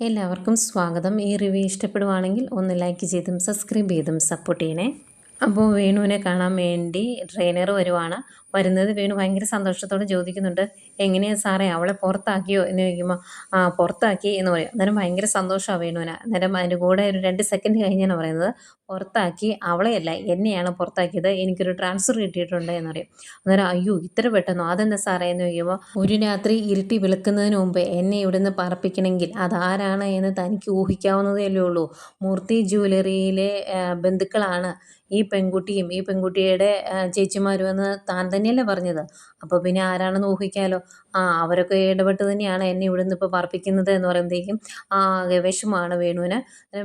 എല്ലാവർക്കും സ്വാഗതം. ഈ റിവ്യൂ ഇഷ്ടപ്പെടുവാണെങ്കിൽ ഒന്ന് ലൈക്ക് ചെയ്തും സബ്സ്ക്രൈബ് ചെയ്തും സപ്പോർട്ട് ചെയ്യണേ. അപ്പോൾ വേണുവിനെ കാണാൻ വേണ്ടി ട്രെയിനർ വരുവാണ്. വരുന്നത് വീണ് ഭയങ്കര സന്തോഷത്തോടെ ചോദിക്കുന്നുണ്ട് എങ്ങനെയാണ് സാറേ അവളെ പുറത്താക്കിയോ? എന്ന് ചോദിക്കുമ്പോൾ ആ പുറത്താക്കി എന്ന് പറയും. അന്നേരം ഭയങ്കര സന്തോഷമാണ് വേണുവിന്. അന്നേരം അതിന്റെ കൂടെ ഒരു രണ്ട് സെക്കൻഡ് കഴിഞ്ഞാണ് പറയുന്നത് പുറത്താക്കി അവളെയല്ല എന്നെയാണ് പുറത്താക്കിയത് എനിക്കൊരു ട്രാൻസ്ഫർ കിട്ടിയിട്ടുണ്ട് എന്ന് പറയും. അന്നേരം അയ്യോ ഇത്ര പെട്ടെന്നോ? അതെന്താ സാറേ? എന്ന് ചോദിക്കുമ്പോൾ ഒരു രാത്രി ഇരുട്ടി വിളിക്കുന്നതിന് മുമ്പ് എന്നെ ഇവിടുന്ന് പറപ്പിക്കണമെങ്കിൽ അതാരാണ് എന്ന് തനിക്ക് ഊഹിക്കാവുന്നതേ ഉള്ളൂ. മൂർത്തി ജ്വല്ലറിയിലെ ബന്ധുക്കളാണ് ഈ പെൺകുട്ടിയും ഈ പെൺകുട്ടിയുടെ ചേച്ചിമാരും എന്ന് താൻ തന്നെയല്ലേ പറഞ്ഞത്? അപ്പോൾ പിന്നെ ആരാണെന്ന് ഊഹിക്കാലോ. ആ അവരൊക്കെ ഇടപെട്ട് തന്നെയാണ് എന്നെ ഇവിടുന്ന് ഇപ്പോൾ പറപ്പിക്കുന്നത് എന്ന് പറയുമ്പോഴത്തേക്കും ആ വിഷമമാണ് വേണുവിന്.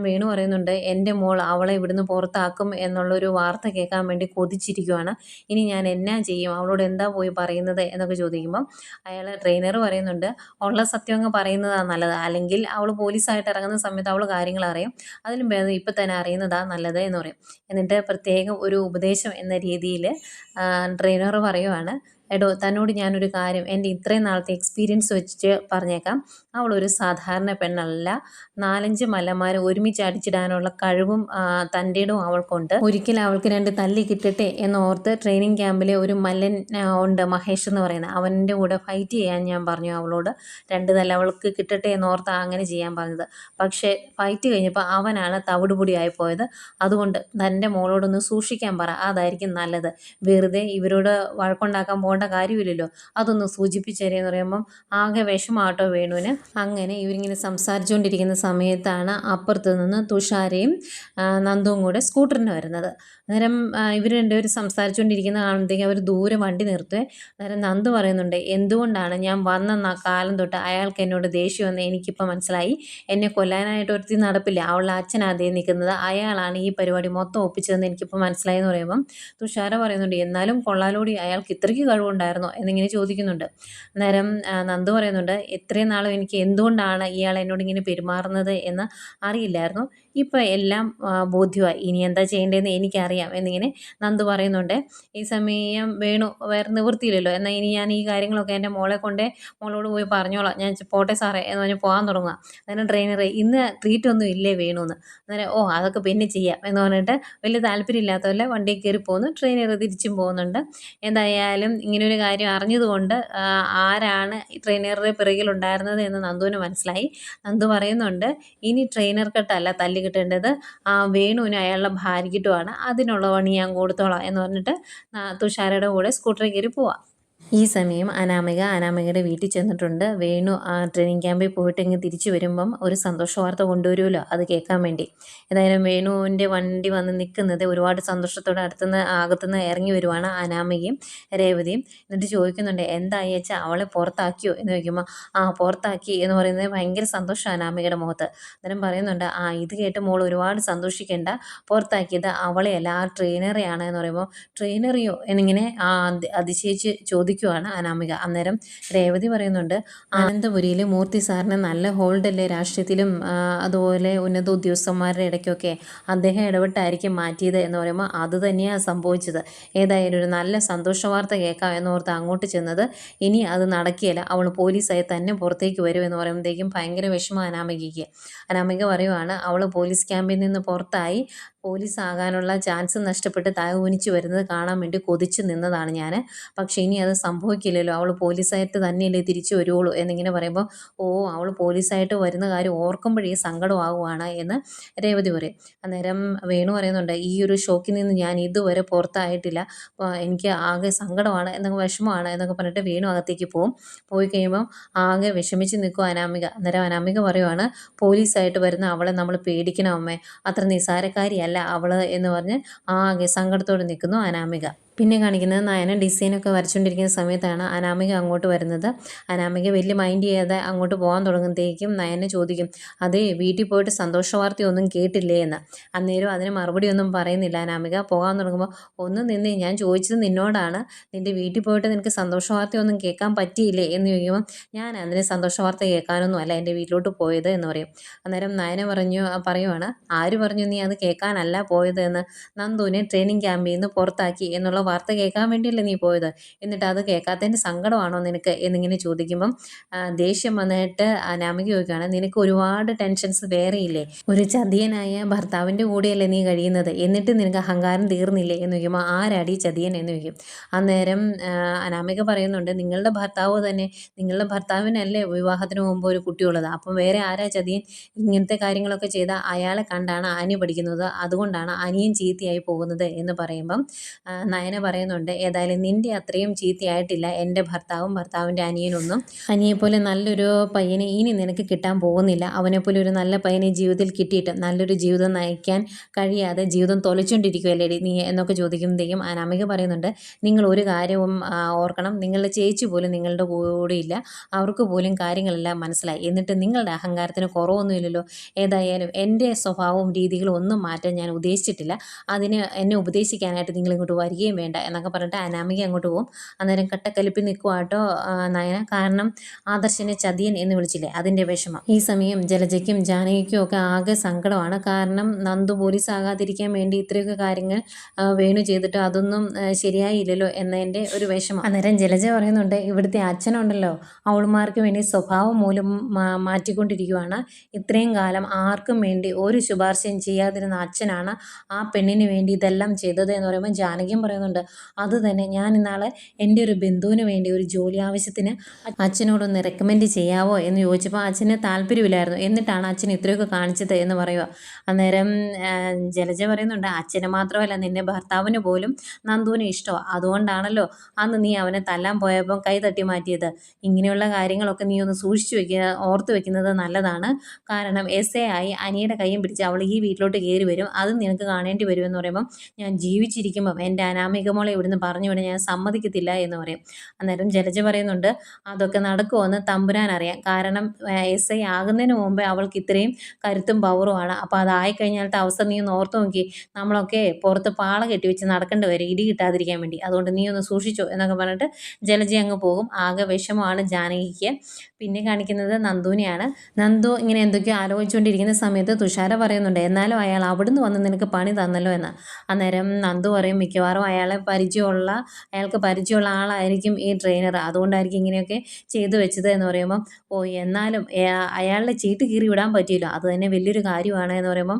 വേണു പറയുന്നുണ്ട് എന്റെ മോൾ അവളെ ഇവിടുന്ന് പുറത്താക്കും എന്നുള്ളൊരു വാർത്ത കേൾക്കാൻ വേണ്ടി കൊതിച്ചിരിക്കുവാണ്. ഇനി ഞാൻ എന്നാ ചെയ്യും? അവളോട് എന്താ പോയി പറയുന്നത് എന്നൊക്കെ ചോദിക്കുമ്പം അയാൾ ട്രെയിനർ പറയുന്നുണ്ട് ഉള്ള സത്യം അങ്ങ് പറയുന്നതാണ് നല്ലത്. അല്ലെങ്കിൽ അവൾ പോലീസായിട്ട് ഇറങ്ങുന്ന സമയത്ത് അവൾ കാര്യങ്ങൾ അറിയും. അതിലും ഭേദം ഇപ്പം തന്നെ അറിയുന്നതാണ് നല്ലത് എന്ന് പറയും. എന്നിട്ട് പ്രത്യേകം ഒരു ഉപദേശം എന്ന രീതിയിൽ ട്രെയിനർ പറയുവാണ് എടോ തന്നോട് ഞാനൊരു കാര്യം എന്റെ ഇത്രയും നാളത്തെ എക്സ്പീരിയൻസ് വെച്ചിട്ട് പറഞ്ഞേക്കാം. അവളൊരു സാധാരണ പെണ്ണല്ല. നാലഞ്ച് മലമാരെ ഒരുമിച്ച് അടിച്ചിടാനുള്ള കഴിവും ആ, തന്റെ ഇടവും അവൾക്കുണ്ട്. ഒരിക്കലും അവൾക്ക് രണ്ട് തല്ലി കിട്ടട്ടെ എന്നോർത്ത് ട്രെയിനിങ് ക്യാമ്പിലെ ഒരു മല്ലൻ ഉണ്ട് മഹേഷ് എന്ന് പറയുന്നത് അവന്റെ കൂടെ ഫൈറ്റ് ചെയ്യാൻ ഞാൻ പറഞ്ഞു അവളോട്. രണ്ട് തല്ല അവൾക്ക് കിട്ടട്ടെ എന്നോർത്ത് അങ്ങനെ ചെയ്യാൻ പറഞ്ഞത്. പക്ഷേ ഫൈറ്റ് കഴിഞ്ഞപ്പോൾ അവനാണ് തവിടുപൊടിയായി പോയത്. അതുകൊണ്ട് തന്റെ മോളോടൊന്ന് സൂക്ഷിക്കാൻ പറ. അതായിരിക്കും നല്ലത്. വെറുതെ ഇവരോട് വഴക്കുണ്ടാക്കാൻ പോകേണ്ട കാര്യമില്ലല്ലോ. അതൊന്ന് സൂചിപ്പിച്ചേരെന്ന് പറയുമ്പം ആകെ വിഷമാട്ടോ വേണുവിന്. അങ്ങനെ ഇവരിങ്ങനെ സംസാരിച്ചുകൊണ്ടിരിക്കുന്ന സമയത്താണ് അപ്പുറത്ത് നിന്ന് തുഷാരയും നന്ദുവും കൂടെ സ്കൂട്ടറിന് വരുന്നത്. അന്നേരം ഇവർ രണ്ടുപേരും സംസാരിച്ചുകൊണ്ടിരിക്കുന്ന കാണുമ്പോഴത്തേക്കും അവർ ദൂരെ വണ്ടി നിർത്തുവേ. അന്നേരം നന്ദു പറയുന്നുണ്ട് എന്തുകൊണ്ടാണ് ഞാൻ വന്ന കാലം തൊട്ട് അയാൾക്ക് എന്നോട് ദേഷ്യമെന്ന് എനിക്കിപ്പോൾ മനസ്സിലായി. എന്നെ കൊല്ലാനായിട്ട് ഒരുത്തി നടപ്പില്ല. അവളുടെ അച്ഛൻ അതേ നിൽക്കുന്നത്. അയാളാണ് ഈ പരിപാടി മൊത്തം ഒപ്പിച്ചതെന്ന് എനിക്കിപ്പോൾ മനസ്സിലായി. എന്ന് പറയുമ്പം തുഷാര പറയുന്നുണ്ട് എന്നാലും കൊള്ളാലോടി. അയാൾക്ക് ഇത്രയ്ക്ക് കഴിവുണ്ടായിരുന്നോ എന്നിങ്ങനെ ചോദിക്കുന്നുണ്ട്. അന്നേരം നന്ദു പറയുന്നുണ്ട് ഇത്രയും നാളും എനിക്ക് എന്തുകൊണ്ടാണ് ഇയാൾ എന്നോട് ഇങ്ങനെ പെരുമാറുന്നത് എന്ന് അറിയില്ലായിരുന്നു. ഇപ്പോൾ എല്ലാം ബോധ്യമായി. ഇനി എന്താ ചെയ്യേണ്ടതെന്ന് എനിക്കറിയാം എന്നിങ്ങനെ നന്ദു പറയുന്നുണ്ട്. ഈ സമയം വേണു വേറെ നിവൃത്തിയില്ലല്ലോ. എന്നാൽ ഇനി ഞാൻ ഈ കാര്യങ്ങളൊക്കെ എന്റെ മോളെ കൊണ്ടേ മോളോട് പോയി പറഞ്ഞോളാം. ഞാൻ പോട്ടെ സാറേ എന്ന് പറഞ്ഞ് പോകാൻ തുടങ്ങുക. അന്നേരം ട്രെയിനറെ ഇന്ന് ട്രീറ്റ് ഒന്നും ഇല്ലേ വേണു എന്ന് അന്നേരം ഓ അതൊക്കെ പിന്നെ ചെയ്യാം എന്ന് പറഞ്ഞിട്ട് വലിയ താല്പര്യമില്ലാത്തവരെ വണ്ടിയിൽ കയറി പോകുന്നു ട്രെയിനറ് തിരിച്ചും പോകുന്നുണ്ട്. എന്തായാലും ഇങ്ങനൊരു കാര്യം അറിഞ്ഞതുകൊണ്ട് ആരാണ് ട്രെയിനറുടെ പിറകിലുണ്ടായിരുന്നത് എന്ന് നന്ദുവിന് മനസ്സിലായി. നന്ദു പറയുന്നുണ്ട് ഇനി ട്രെയിനർ കെട്ടല്ല തല്ലി കിട്ടേണ്ടത്. ആ വേണുവിന് അയാളുടെ ഭാര്യയ്ക്കിട്ടുമാണ് അതിനുള്ള പണി ഞാൻ കൊടുത്തോളാം എന്ന് പറഞ്ഞിട്ട് തുഷാരയുടെ കൂടെ സ്കൂട്ടറിൽ കയറി പോവാം. ഈ സമയം അനാമിക അനാമികയുടെ വീട്ടിൽ ചെന്നിട്ടുണ്ട്. വേണു ആ ട്രെയിനിങ് ക്യാമ്പിൽ പോയിട്ട് ഇങ്ങ് തിരിച്ചു വരുമ്പം ഒരു സന്തോഷ വാർത്ത കൊണ്ടുവരുമല്ലോ? അത് കേൾക്കാൻ വേണ്ടി. ഏതായാലും വേണുവിന്റെ വണ്ടി വന്ന് നിൽക്കുന്നത് ഒരുപാട് സന്തോഷത്തോടെ അടുത്തുനിന്ന് അകത്തുനിന്ന് ഇറങ്ങി വരുവാണ് അനാമികയും രേവതിയും. എന്നിട്ട് ചോദിക്കുന്നുണ്ട് എന്തായി വെച്ചാൽ അവളെ പുറത്താക്കിയോ? എന്ന് ചോദിക്കുമ്പോൾ ആ പുറത്താക്കി എന്ന് പറയുന്നത് ഭയങ്കര സന്തോഷം അനാമികയുടെ മുഖത്ത്. അന്നേരം പറയുന്നുണ്ട് ആ ഇത് കേട്ട് മോൾ ഒരുപാട് സന്തോഷിക്കേണ്ട. പുറത്താക്കിയത് അവളെയല്ല ആ ട്രെയിനറെയാണ് എന്ന് പറയുമ്പോൾ ട്രെയിനറിയോ എന്നിങ്ങനെ ആ അതി- ചോദിക്കുവാണ് അനാമിക. അന്നേരം രേവതി പറയുന്നുണ്ട് ആനന്ദപുരിയിലെ മൂർത്തി സാറിന് നല്ല ഹോൾഡ് അല്ലേ രാഷ്ട്രീയത്തിലും അതുപോലെ ഉന്നത ഉദ്യോഗസ്ഥന്മാരുടെ ഇടയ്ക്കൊക്കെ അദ്ദേഹം ഇടപെട്ടായിരിക്കും മാറ്റിയത് എന്ന് പറയുമ്പോൾ അത് തന്നെയാണ് സംഭവിച്ചത്. ഏതായാലും ഒരു നല്ല സന്തോഷ വാർത്ത കേൾക്കാം എന്നോർത്ത് അങ്ങോട്ട് ചെന്നത് ഇനി അത് നടക്കിയല്ല അവൾ പോലീസായി തന്നെ പുറത്തേക്ക് വരും എന്ന് പറയുമ്പോഴത്തേക്കും ഭയങ്കര വിഷമം അനാമികയ്ക്ക്. അനാമിക പറയുവാണ് അവൾ പോലീസ് ക്യാമ്പിൽ നിന്ന് പുറത്തായി പോലീസ് ആകാനുള്ള ചാൻസ് നഷ്ടപ്പെട്ട് തലകുനിച്ച് വരുന്നത് കാണാൻ വേണ്ടി കൊതിച്ചു നിന്നതാണ് ഞാൻ പക്ഷേ ഇനി അത് സംഭവിക്കില്ലല്ലോ. അവൾ പോലീസായിട്ട് തന്നെയല്ലേ തിരിച്ചു വരുവുള്ളൂ എന്നിങ്ങനെ പറയുമ്പോൾ ഓ അവൾ പോലീസായിട്ട് വരുന്ന കാര്യം ഓർക്കുമ്പോഴേ സങ്കടമാകുവാണ് എന്ന് രേവതി പറയും. അന്നേരം വേണു പറയുന്നുണ്ട് ഈ ഒരു ഷോക്കിൽ നിന്ന് ഞാൻ ഇതുവരെ പുറത്തായിട്ടില്ല. എനിക്ക് ആകെ സങ്കടമാണ് എന്നൊക്കെ വിഷമമാണ് എന്നൊക്കെ പറഞ്ഞിട്ട് വേണു അകത്തേക്ക് പോകും പോയി കഴിയുമ്പോൾ ആകെ വിഷമിച്ച് നിൽക്കും അനാമിക. അന്നേരം അനാമിക പറയുവാണ് പോലീസായിട്ട് വരുന്ന അവളെ നമ്മൾ പേടിക്കണം അമ്മേ. അത്ര നിസ്സാരക്കാരിയല്ല അവൾ എന്ന് പറഞ്ഞ് ആകെ സങ്കടത്തോടെ നിൽക്കുന്നു അനാമിക. പിന്നെ കാണിക്കുന്നത് നയന ഡിസൈനൊക്കെ വരച്ചുകൊണ്ടിരിക്കുന്ന സമയത്താണ് അനാമിക അങ്ങോട്ട് വരുന്നത്. അനാമിക വലിയ മൈൻഡ് ചെയ്യാതെ അങ്ങോട്ട് പോകാൻ തുടങ്ങുമ്പോഴത്തേക്കും നയനെ ചോദിക്കും അതേ വീട്ടിൽ പോയിട്ട് സന്തോഷ വാർത്തയൊന്നും കേട്ടില്ലേ? എന്ന്. അന്നേരം അതിന് മറുപടി ഒന്നും പറയുന്നില്ല. അനാമിക പോകാൻ തുടങ്ങുമ്പോൾ ഒന്ന് നിന്ന് ഞാൻ ചോദിച്ചത് നിന്നോടാണ്. നിന്റെ വീട്ടിൽ പോയിട്ട് നിനക്ക് സന്തോഷ വാർത്തയൊന്നും കേൾക്കാൻ പറ്റിയില്ലേ? എന്ന് ചോദിക്കുമ്പോൾ ഞാൻ അതിന് സന്തോഷ വാർത്ത കേൾക്കാനൊന്നും അല്ല എന്റെ വീട്ടിലോട്ട് പോയത് എന്ന് പറയും. അന്നേരം നയന പറഞ്ഞു പറയുവാണ് ആര് പറഞ്ഞു നീ അത് കേൾക്കാനല്ല പോയത്? എന്ന്. നന്ദുവിനെ ട്രെയിനിങ് ക്യാമ്പിൽ നിന്ന് പുറത്താക്കി എന്നുള്ള വാർത്ത കേൾക്കാൻ വേണ്ടിയല്ലേ നീ പോയത്? എന്നിട്ട് അത് കേൾക്കാത്തതിന്റെ സങ്കടമാണോ നിനക്ക്? എന്നിങ്ങനെ ചോദിക്കുമ്പം ദേഷ്യം വന്നിട്ട് അനാമിക ചോദിക്കുകയാണ് നിനക്ക് ഒരുപാട് ടെൻഷൻസ് വേറെയില്ലേ ഒരു ചതിയനായ ഭർത്താവിന്റെ കൂടെയല്ലേ നീ കഴിയുന്നത്? എന്നിട്ട് നിനക്ക് അഹങ്കാരം തീർന്നില്ലേ? എന്ന് ചോദിക്കുമ്പോൾ ആരാടി ചതിയൻ? എന്ന് ചോദിക്കും. അന്നേരം അനാമിക പറയുന്നുണ്ട് നിങ്ങളുടെ ഭർത്താവ് തന്നെ നിങ്ങളുടെ ഭർത്താവിനല്ലേ വിവാഹത്തിന് മുമ്പ് ഒരു കുട്ടിയുള്ളത്? അപ്പം വേറെ ആരാ ചതിയൻ? ഇങ്ങനത്തെ കാര്യങ്ങളൊക്കെ ചെയ്ത അയാളെ കണ്ടാണ് ആനി പഠിക്കുന്നത്. അതുകൊണ്ടാണ് അനിയൻ ചീത്തയായി പോകുന്നത്. എന്ന് പറയുമ്പം നയന പറയുന്നുണ്ട്. ഏതായാലും നിന്റെ അത്രയും ചീത്തയായിട്ടില്ല. എന്റെ ഭർത്താവും ഭർത്താവിന്റെ അനിയനൊന്നും. അനിയെപ്പോലെ നല്ലൊരു പയ്യനെ ഇനി നിനക്ക് കിട്ടാൻ പോകുന്നില്ല. അവനെപ്പോലെ ഒരു നല്ല പയ്യനെ ജീവിതത്തിൽ കിട്ടിയിട്ട് നല്ലൊരു ജീവിതം നയിക്കാൻ കഴിയാതെ ജീവിതം തൊലച്ചുകൊണ്ടിരിക്കുകയല്ലേ നീ എന്നൊക്കെ ചോദിക്കുമ്പോഴത്തേക്കും അനാമിക പറയുന്നുണ്ട്. നിങ്ങൾ ഒരു കാര്യവും ഓർക്കണം. നിങ്ങളുടെ ചേച്ചി പോലും നിങ്ങളുടെ കൂടെ ഇല്ല. അവർക്ക് പോലും കാര്യങ്ങളെല്ലാം മനസ്സിലായി. എന്നിട്ട് നിങ്ങളുടെ അഹങ്കാരത്തിന് കുറവൊന്നുമില്ലല്ലോ ഏതായാലും എന്റെ സ്വഭാവവും രീതികളും ഒന്നും മാറ്റാൻ ഞാൻ ഉദ്ദേശിച്ചിട്ടില്ല. അതിന് എന്നെ ഉപദേശിക്കാനായിട്ട് നിങ്ങൾ ഇങ്ങോട്ട് വരികയും വേണ്ട എന്നൊക്കെ പറഞ്ഞിട്ട് അനാമിക അങ്ങോട്ട് പോകും അന്നേരം കട്ടക്കലിപ്പി നിൽക്കുവാട്ടോ നയന. കാരണം ആദർശനെ ചതിയൻ എന്ന് വിളിച്ചില്ലേ അതിന്റെ വിഷമം. ഈ സമയം ജലജയ്ക്കും ജാനകിക്കും ഒക്കെ ആകെ സങ്കടമാണ്. കാരണം നന്ദു പോലീസ് ആകാതിരിക്കാൻ വേണ്ടി ഇത്രയൊക്കെ കാര്യങ്ങൾ വേണു ചെയ്തിട്ട് അതൊന്നും ശരിയായില്ലല്ലോ എന്നതിന്റെ ഒരു വിഷമം. അന്നേരം ജലജ പറയുന്നുണ്ട് ഇവിടുത്തെ അച്ഛനുണ്ടല്ലോ. അവളുമാർക്ക് വേണ്ടി സ്വഭാവം മൂലം മാറ്റിക്കൊണ്ടിരിക്കുകയാണ് ഇത്രയും കാലം ആർക്കും വേണ്ടി ഒരു ശുപാർശയും ചെയ്യാതിരുന്ന അച്ഛനാണ് ആ പെണ്ണിന് വേണ്ടി ഇതെല്ലാം ചെയ്തത് എന്ന് പറയുമ്പോൾ ജാനകിയും പറയുന്നുണ്ട് അത് തന്നെ ഞാൻ ഇന്നാളെ എന്റെ ഒരു ബന്ധുവിന് വേണ്ടി ഒരു ജോലി ആവശ്യത്തിന് അച്ഛനോടൊന്ന് റെക്കമെൻഡ് ചെയ്യാവോ എന്ന് ചോദിച്ചപ്പോൾ അച്ഛന് താല്പര്യമില്ലായിരുന്നു. എന്നിട്ടാണ് അച്ഛൻ ഇത്രയൊക്കെ കാണിച്ചത് എന്ന് പറയുക. അന്നേരം ജലജ പറയുന്നുണ്ട് അച്ഛന് മാത്രമല്ല നിന്റെ ഭർത്താവിന് പോലും നന്ദുവിന് ഇഷ്ടമാണ് അതുകൊണ്ടാണല്ലോ അന്ന് നീ അവനെ തല്ലാൻ പോയപ്പോൾ കൈ തട്ടി മാറ്റിയത്. ഇങ്ങനെയുള്ള കാര്യങ്ങളൊക്കെ നീ ഒന്ന് സൂക്ഷിച്ചു വെക്കുക ഓർത്ത് വെക്കുന്നത് നല്ലതാണ്. കാരണം എസ് എ ആയി അനിയുടെ കൈയും പിടിച്ച് അവൾ ഈ വീട്ടിലോട്ട് കയറി വരും. അത് നിനക്ക് കാണേണ്ടി വരുമെന്ന് പറയുമ്പം ഞാൻ ജീവിച്ചിരിക്കുമ്പം എന്റെ അനാമിക മോളെ ഇവിടുന്ന് പറഞ്ഞു വിടാൻ ഞാൻ സമ്മതിക്കത്തില്ല എന്ന് പറയും. അന്നേരം ജലജ പറയുന്നുണ്ട് അതൊക്കെ നടക്കുമെന്ന് തമ്പുരാൻ അറിയാം. കാരണം എസ് ഐ ആകുന്നതിന് മുമ്പേ അവൾക്ക് ഇത്രയും കരുത്തും പവറുമാണ് അപ്പോൾ അതായിക്കഴിഞ്ഞാലത്തെ അവസ്ഥ നീ ഒന്ന് ഓർത്ത് നോക്കി. നമ്മളൊക്കെ പുറത്ത് പാള കെട്ടി വെച്ച് നടക്കേണ്ടി വരും ഇടി കിട്ടാതിരിക്കാൻ വേണ്ടി. അതുകൊണ്ട് നീ ഒന്ന് സൂക്ഷിച്ചോ എന്നൊക്കെ പറഞ്ഞിട്ട് ജലജി അങ്ങ് പോകും. ആകെ വിഷമമാണ് ജാനകിക്ക്. പിന്നെ കാണിക്കുന്നത് നന്ദുവിനെയാണ്. നന്ദു ഇങ്ങനെ എന്തൊക്കെയോ ആലോചിച്ചുകൊണ്ടിരിക്കുന്ന സമയത്ത് തുഷാര പറയുന്നുണ്ട് എന്നാലും അയാൾ അവിടുന്ന് വന്ന് നിനക്ക് പണി തന്നല്ലോ എന്ന്. അന്നേരം നന്ദു പറയും മിക്കവാറും അയാളെ പരിചയമുള്ള അയാൾക്ക് പരിചയമുള്ള ആളായിരിക്കും ഈ ട്രെയിനർ അതുകൊണ്ടായിരിക്കും ഇങ്ങനെയൊക്കെ ചെയ്തു വെച്ചത് എന്ന് പറയുമ്പം ഓ എന്നാലും അയാളുടെ ചീട്ട് കീറി വിടാൻ പറ്റിയില്ല. അത് തന്നെ വലിയൊരു കാര്യമാണ്. എന്ന് പറയുമ്പം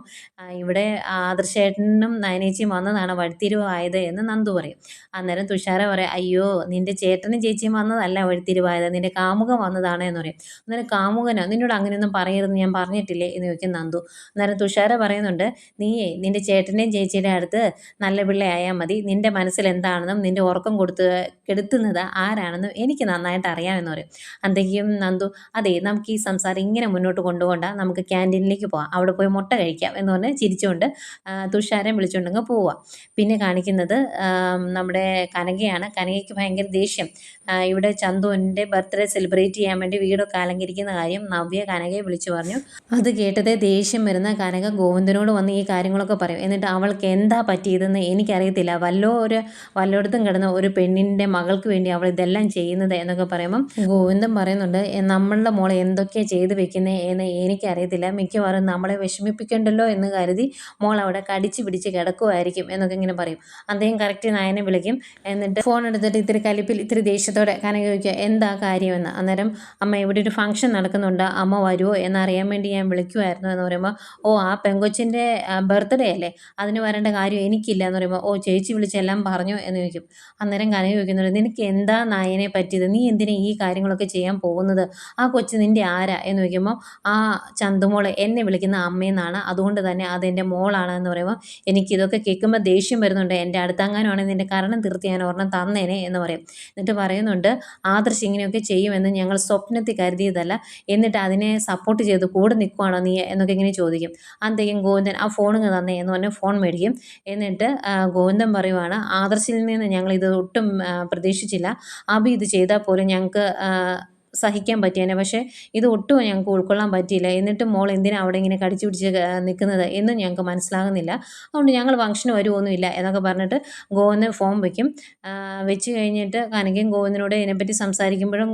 ഇവിടെ ആദർശേട്ടനും നയനേച്ചിയും വന്നതാണ് വഴിത്തിരിവായത് എന്ന് നന്ദു പറയും. അന്നേരം തുഷാര പറയാം അയ്യോ നിന്റെ ചേട്ടനും ചേച്ചിയും വന്നതല്ല വഴിത്തിരിവായത്. നിന്റെ കാമുകം വന്നതാണ് എന്ന് പറയും. അന്നേരം കാമുകന നിന്നോട് അങ്ങനെയൊന്നും പറയരുതെന്ന് ഞാൻ പറഞ്ഞിട്ടില്ലേ? എന്ന് ചോദിക്കും നന്ദു. അന്നേരം തുഷാര പറയുന്നുണ്ട് നീയേ നിന്റെ ചേട്ടന്റെയും ചേച്ചിയുടെ അടുത്ത് നല്ല പിള്ളയായാൽ മതി. നിന്റെ മനസ്സിൽ എന്താണെന്നും നിന്റെ ഉറക്കം കൊടുത്ത് കെടുത്തുന്നത് ആരാണെന്നും എനിക്ക് നന്നായിട്ട് അറിയാമെന്ന് പറയും. അന്തേക്കും നന്ദു അതെ നമുക്ക് ഈ സംസാരം ഇങ്ങനെ മുന്നോട്ട് കൊണ്ടുപോകണ്ട. നമുക്ക് ക്യാന്റീനിലേക്ക് പോവാം. അവിടെ പോയി മുട്ട കഴിക്കാം എന്ന് പറഞ്ഞ് ചിരിച്ചുകൊണ്ട് തുഷാരം വിളിച്ചുകൊണ്ടങ്ങ് പോവുക പിന്നെ കാണിക്കുന്നത് നമ്മുടെ കനകയാണ്. കനകയ്ക്ക് ഭയങ്കര ദേഷ്യം. ഇവിടെ ചന്തുവിന്റെ ബർത്ത്ഡേ സെലിബ്രേറ്റ് ചെയ്യാൻ വേണ്ടി വീടൊക്കെ അലങ്കരിക്കുന്ന കാര്യം നവ്യ കനകയെ വിളിച്ചു പറഞ്ഞു. അത് കേട്ടതേ ദേഷ്യം വരുന്ന കനക ഗോവിന്ദനോട് വന്ന് ഈ കാര്യങ്ങളൊക്കെ പറയും. എന്നിട്ട് അവൾക്ക് എന്താ പറ്റിയതെന്ന് എനിക്കറിയത്തില്ല. വല്ലോ ഒരു വല്ലോടത്തും കിടന്ന ഒരു പെണ്ണിന്റെ മകൾക്ക് വേണ്ടി അവൾ ഇതെല്ലാം ചെയ്യുന്നത് എന്നൊക്കെ പറയുമ്പം ഗോവിന്ദൻ പറയുന്നുണ്ട് നമ്മളുടെ മോളെ എന്തൊക്കെയാണ് ചെയ്ത് വെക്കുന്നത് എന്ന് എനിക്കറിയത്തില്ല. മിക്കവാറും നമ്മളെ വിഷമിപ്പിക്കണ്ടല്ലോ എന്ന് കരുതി മോൾ അവിടെ കടിച്ചു പിടിച്ച് കിടക്കുമായിരിക്കും എന്നൊക്കെ ഇങ്ങനെ പറയും. അദ്ദേഹം കറക്റ്റ് നായനെ വിളിക്കും. എന്നിട്ട് ഫോൺ എടുത്തിട്ട് ഇത്തിരി കലിപ്പിൽ ഇത്തിരി ദേഷ്യത്തോടെ കനക ചോദിക്കുക എന്താ കാര്യമെന്ന്? അന്നേരം അമ്മ ഇവിടെ ഒരു ഫംഗ്ഷൻ നടക്കുന്നുണ്ട്. അമ്മ വരുമോ എന്നറിയാൻ വേണ്ടി ഞാൻ വിളിക്കുമായിരുന്നു എന്ന് പറയുമ്പോൾ ഓ ആ പെങ്കൊച്ചിന്റെ ബർത്ത്ഡേ അല്ലേ? അതിന് വരേണ്ട കാര്യം എനിക്കില്ല എന്ന് പറയുമ്പോൾ ഓ ചേച്ചി വിളിച്ചെല്ലാം പറഞ്ഞു എന്ന് ചോദിക്കും. അന്നേരം കനക ചോദിക്കുന്നുണ്ട് നിനക്ക് എന്താ നായനെ പറ്റിയത്? നീ എന്തിനാ ഈ കാര്യങ്ങളൊക്കെ ചെയ്യാൻ പോകുന്നത്? ആ കൊച്ചു നിന്റെ ആരാ? എന്ന് ചോദിക്കുമ്പോൾ ആ ചന്തുമോൾ എന്നെ വിളിക്കുന്ന അമ്മയെന്നാണ്. അതുകൊണ്ട് തന്നെ അതെന്റെ മോളാണ് എന്ന് പറയുമ്പോൾ എനിക്കിതൊക്കെ കേൾക്കുമ്പോൾ ദേഷ്യം വരുന്നുണ്ട്. എന്റെ അടുത്തങ്ങാനുവാണെങ്കിൽ നിന്റെ കരണം തീർത്തി ഞാൻ ഒരെണ്ണം തന്നേനെ എന്ന് പറയും. എന്നിട്ട് പറയുന്നുണ്ട് ആദർശ് ഇങ്ങനെയൊക്കെ ചെയ്യുമെന്ന് ഞങ്ങൾ സ്വപ്നത്തിൽ കരുതിയതല്ല. എന്നിട്ട് അതിനെ സപ്പോർട്ട് ചെയ്ത് കൂടെ നിൽക്കുവാണോ നീ എന്നൊക്കെ ഇങ്ങനെ ചോദിക്കും. അന്തേക്കും ഗോവിന്ദൻ ആ ഫോണിങ് തന്നേ എന്ന് പറഞ്ഞ് ഫോൺ മേടിക്കും. എന്നിട്ട് ഗോവിന്ദൻ പറയുവാണ് ആദർശിൽ നിന്ന് ഞങ്ങൾ ഇത് ഒട്ടും പ്രതീക്ഷിച്ചില്ല. അബി ഇത് ചെയ്താൽ പോലും ഞങ്ങൾക്ക് സഹിക്കാൻ പറ്റിയേനെ. പക്ഷേ ഇത് ഒട്ടും ഞങ്ങൾക്ക് ഉൾക്കൊള്ളാൻ പറ്റിയില്ല. എന്നിട്ട് മോൾ എന്തിനാണ് അവിടെ ഇങ്ങനെ കടിച്ചു പിടിച്ച് നിൽക്കുന്നത് എന്നും ഞങ്ങൾക്ക് മനസ്സിലാകുന്നില്ല. അതുകൊണ്ട് ഞങ്ങൾ ഫംഗ്ഷന് വരുമൊന്നുമില്ല എന്നൊക്കെ പറഞ്ഞിട്ട് ഗോവിന് ഫോം വയ്ക്കും വെച്ച് കഴിഞ്ഞിട്ട് കനകയും ഗോവിന്ദനോട് ഇതിനെപ്പറ്റി സംസാരിക്കുമ്പോഴും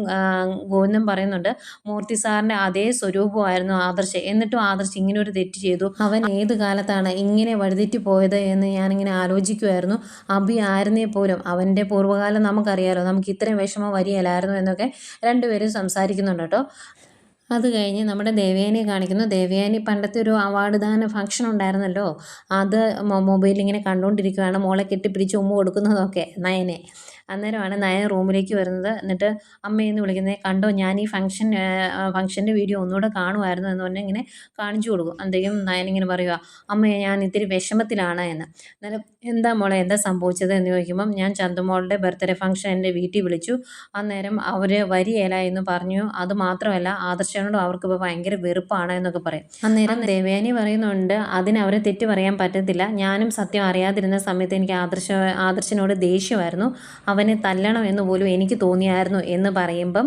ഗോവിന്ദൻ പറയുന്നുണ്ട് മൂർത്തി സാറിന്റെ അതേ സ്വരൂപമായിരുന്നു ആദർശ്. എന്നിട്ടും ആദർശ് ഇങ്ങനെ ഒരു തെറ്റ് ചെയ്തു. അവൻ ഏത് കാലത്താണ് ഇങ്ങനെ വഴിതെറ്റി പോയത് എന്ന് ഞാനിങ്ങനെ ആലോചിക്കുമായിരുന്നു അഭി ആയിരുന്നേ പോലും. അവന്റെ പൂർവകാലം നമുക്കറിയാലോ. നമുക്ക് ഇത്രയും വിഷമം വരികയില്ലായിരുന്നു എന്നൊക്കെ രണ്ടുപേരും സംസാരിക്കുന്നുണ്ട് കേട്ടോ. അത് കഴിഞ്ഞ് നമ്മുടെ ദേവയാനിയെ കാണിക്കുന്നു. ദേവയാനി പണ്ടത്തെ ഒരു അവാർഡ് ദാന ഫംഗ്ഷൻ ഉണ്ടായിരുന്നല്ലോ. അത് മൊബൈലിൽ ഇങ്ങനെ കണ്ടുകൊണ്ടിരിക്കുകയാണ് മോളെ കെട്ടിപ്പിടിച്ച് ഉമ്മ കൊടുക്കുന്നതൊക്കെ. നയനെ. അന്നേരമാണ് നയൻ റൂമിലേക്ക് വരുന്നത്. എന്നിട്ട് അമ്മയെന്ന് വിളിക്കുന്നത് കണ്ടോ ഞാൻ ഈ ഫംഗ്ഷൻ ഫംഗ്ഷന്റെ വീഡിയോ ഒന്നുകൂടെ കാണുമായിരുന്നു എന്ന് പറഞ്ഞാൽ ഇങ്ങനെ കാണിച്ചു കൊടുക്കും. അന്തേക്കും നയൻ ഇങ്ങനെ പറയുക അമ്മയെ ഞാൻ ഇത്തിരി വിഷമത്തിലാണ് എന്ന്. അന്നേരം എന്താ മോളെ എന്താ സംഭവിച്ചത്? എന്ന് ചോദിക്കുമ്പം ഞാൻ ചന്തുമോളുടെ ബർത്ത്ഡേ ഫംഗ്ഷൻ എന്റെ വീട്ടിൽ വിളിച്ചു. അന്നേരം അവർ വരികയില്ല എന്ന് പറഞ്ഞു. അത് മാത്രമല്ല അവർക്ക് ഇപ്പോൾ ഭയങ്കര വെറുപ്പാണ് എന്നൊക്കെ പറയും. അന്നേരം ദേവയാനി പറയുന്നുണ്ട് അതിന് അവരെ തെറ്റ് പറയാൻ പറ്റത്തില്ല. ഞാനും സത്യം അറിയാതിരുന്ന സമയത്ത് എനിക്ക് ആദർശ ആദർശനോട് ദേഷ്യമായിരുന്നു. അവനെ തല്ലണം എന്ന് പോലും എനിക്ക് തോന്നിയായിരുന്നു എന്ന് പറയുമ്പം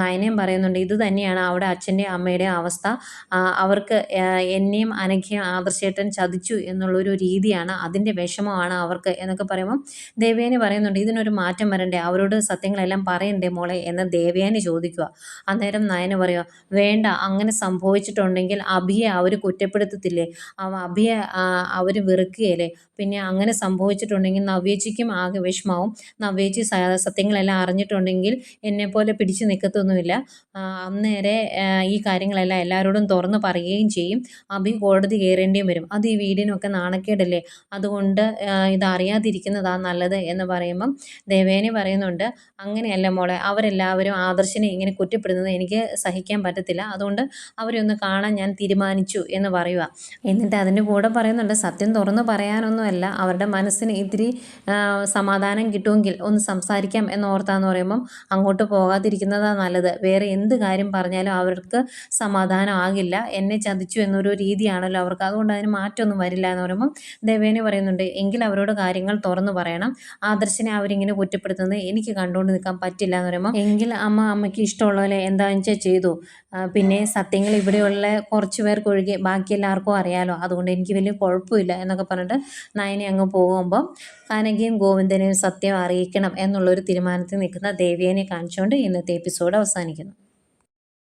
നയനയും പറയുന്നുണ്ട് ഇത് തന്നെയാണ് അവിടെ അച്ഛന്റെ അമ്മയുടെ അവസ്ഥ. അവർക്ക് എന്നെയും അനഘയും ആദർശേട്ടൻ ചതിച്ചു എന്നുള്ളൊരു രീതിയാണ് അതിന്റെ വിഷമമാണ് അവർക്ക് എന്നൊക്കെ പറയുമ്പം ദേവയാനി പറയുന്നുണ്ട് ഇതിനൊരു മാറ്റം വരണ്ടേ? അവരോട് സത്യങ്ങളെല്ലാം പറയണ്ടേ മോളെ? എന്ന് ദേവയാനി ചോദിക്കുക. അന്നേരം നയന പറയുക വേണ്ട അങ്ങനെ സംഭവിച്ചിട്ടുണ്ടെങ്കിൽ അഭിയെ അവർ കുറ്റപ്പെടുത്തത്തില്ലേ? അഭിയെ അവർ വെറുക്കുകയല്ലേ? പിന്നെ അങ്ങനെ സംഭവിച്ചിട്ടുണ്ടെങ്കിൽ നവ്യച്ചിക്കും ആകെ വിഷമാവും നവ്യേച്ചി സത്യങ്ങളെല്ലാം അറിഞ്ഞിട്ടുണ്ടെങ്കിൽ എന്നെപ്പോലെ പിടിച്ചു നിൽക്കത്തൊന്നുമില്ല അന്നേരെ ഈ കാര്യങ്ങളെല്ലാം എല്ലാവരോടും തുറന്ന് പറയുകയും ചെയ്യും. അഭി കോടതി കയറേണ്ടിയും വരും. അത് ഈ വീടിനൊക്കെ നാണക്കേടല്ലേ? അതുകൊണ്ട് ഇത് അറിയാതിരിക്കുന്നതാണ് നല്ലത് എന്ന് പറയുമ്പം ദേവേനി പറയുന്നുണ്ട്. അങ്ങനെയല്ല മോളെ അവരെല്ലാവരും ആദർശിനെ ഇങ്ങനെ കുറ്റപ്പെടുന്നത് എനിക്ക് സഹിക്കാൻ പറ്റത്തില്ല. അതുകൊണ്ട് അവരെ ഒന്ന് കാണാൻ ഞാൻ തീരുമാനിച്ചു എന്ന് പറയുക എന്നിട്ട് അതിന്റെ കൂടെ പറയുന്നുണ്ട് സത്യം തുറന്ന് പറയാനൊന്നുമല്ല. അവരുടെ മനസ്സിന് ഇത്തിരി സമാധാനം കിട്ടുമെങ്കിൽ. ഒന്ന് സംസാരിക്കാം എന്ന് എന്നോർത്താന്ന് പറയുമ്പം അങ്ങോട്ട് പോകാതിരിക്കുന്നതാണ് നല്ലത്. വേറെ എന്ത് കാര്യം പറഞ്ഞാലും അവർക്ക് സമാധാനം ആകില്ല. എന്നെ ചതിച്ചു എന്നൊരു രീതിയാണല്ലോ അവർക്ക്. അതുകൊണ്ട് അതിന് മാറ്റമൊന്നും വരില്ല എന്ന് പറയുമ്പം ദേവേനി പറയുന്നുണ്ട് എങ്കിൽ അവരോട് കാര്യങ്ങൾ തുറന്നു പറയണം. ആദർശനെ അവരിങ്ങനെ കുറ്റപ്പെടുത്തുന്നത് എനിക്ക് കണ്ടുകൊണ്ട് നിൽക്കാൻ പറ്റില്ല എന്ന് പറയുമ്പോൾ എങ്കിൽ അമ്മ അമ്മയ്ക്ക് ഇഷ്ടമുള്ള പോലെ എന്താണെന്ന് വെച്ചാൽ ചെയ്തു. പിന്നെ സത്യങ്ങൾ ഇവിടെയുള്ള കുറച്ച് പേർക്ക് ഒഴികെ ബാക്കി എല്ലാവർക്കും അറിയാലോ. അതുകൊണ്ട് എനിക്ക് വലിയ കുഴപ്പമില്ല എന്നൊക്കെ പറഞ്ഞിട്ട് നയനെ അങ്ങ് പോകുമ്പം കനകയും ഗോവിന്ദനെയും സത്യം അറിയിക്കണം എന്നുള്ളൊരു തീരുമാനത്തിൽ നിൽക്കുന്ന ദേവിയനെ കാണിച്ചുകൊണ്ട് ഇന്നത്തെ എപ്പിസോഡ് അവസാനിക്കുന്നു.